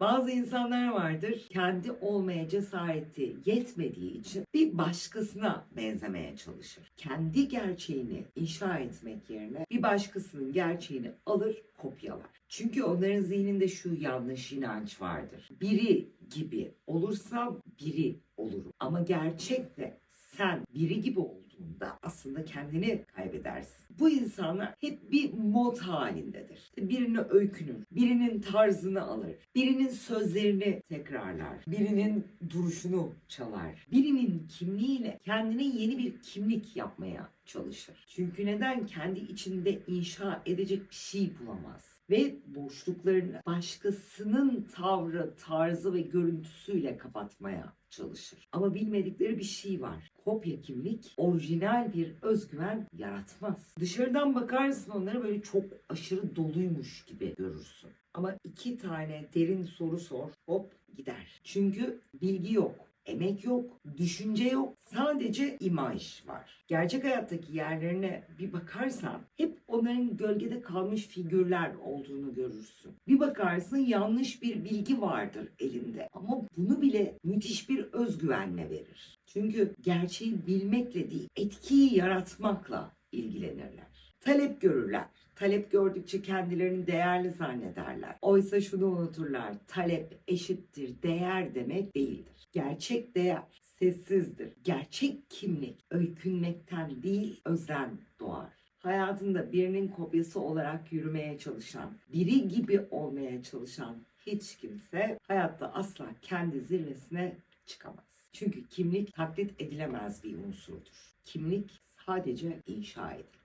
Bazı insanlar vardır kendi olmaya cesareti yetmediği için bir başkasına benzemeye çalışır. Kendi gerçeğini inşa etmek yerine bir başkasının gerçeğini alır kopyalar. Çünkü onların zihninde şu yanlış inanç vardır. Biri gibi olursam biri olurum. Ama gerçekte sen biri gibi olduğunda aslında kendini kaybedersin. Bu insanlar hep bir mod halindedir. Birine öykünür, birinin tarzını alır, birinin sözlerini tekrarlar, birinin duruşunu çalar, birinin kimliğiyle kendine yeni bir kimlik yapmaya çalışır. Çünkü neden kendi içinde inşa edecek bir şey bulamaz ve boşluklarını başkasının tavrı, tarzı ve görüntüsüyle kapatmaya çalışır. Ama bilmedikleri bir şey var. Kopya kimlik orijinal bir özgüven yaratmaz. Dışarıdan bakarsın onlara böyle çok aşırı doluymuş gibi görürsün. Ama iki tane derin soru sor, hop gider. Çünkü bilgi yok. Emek yok, düşünce yok, sadece imaj var. Gerçek hayattaki yerlerine bir bakarsan hep onların gölgede kalmış figürler olduğunu görürsün. Bir bakarsın yanlış bir bilgi vardır elinde ama bunu bile müthiş bir özgüvenle verir. Çünkü gerçeği bilmekle değil, etkiyi yaratmakla ilgilenirler. Talep görürler. Talep gördükçe kendilerini değerli zannederler. Oysa şunu unuturlar. Talep eşittir değer demek değildir. Gerçek değer sessizdir. Gerçek kimlik öykünmekten değil özden doğar. Hayatında birinin kopyası olarak yürümeye çalışan, biri gibi olmaya çalışan hiç kimse hayatta asla kendi zirvesine çıkamaz. Çünkü kimlik taklit edilemez bir unsurdur. Kimlik sadece inşa edilir.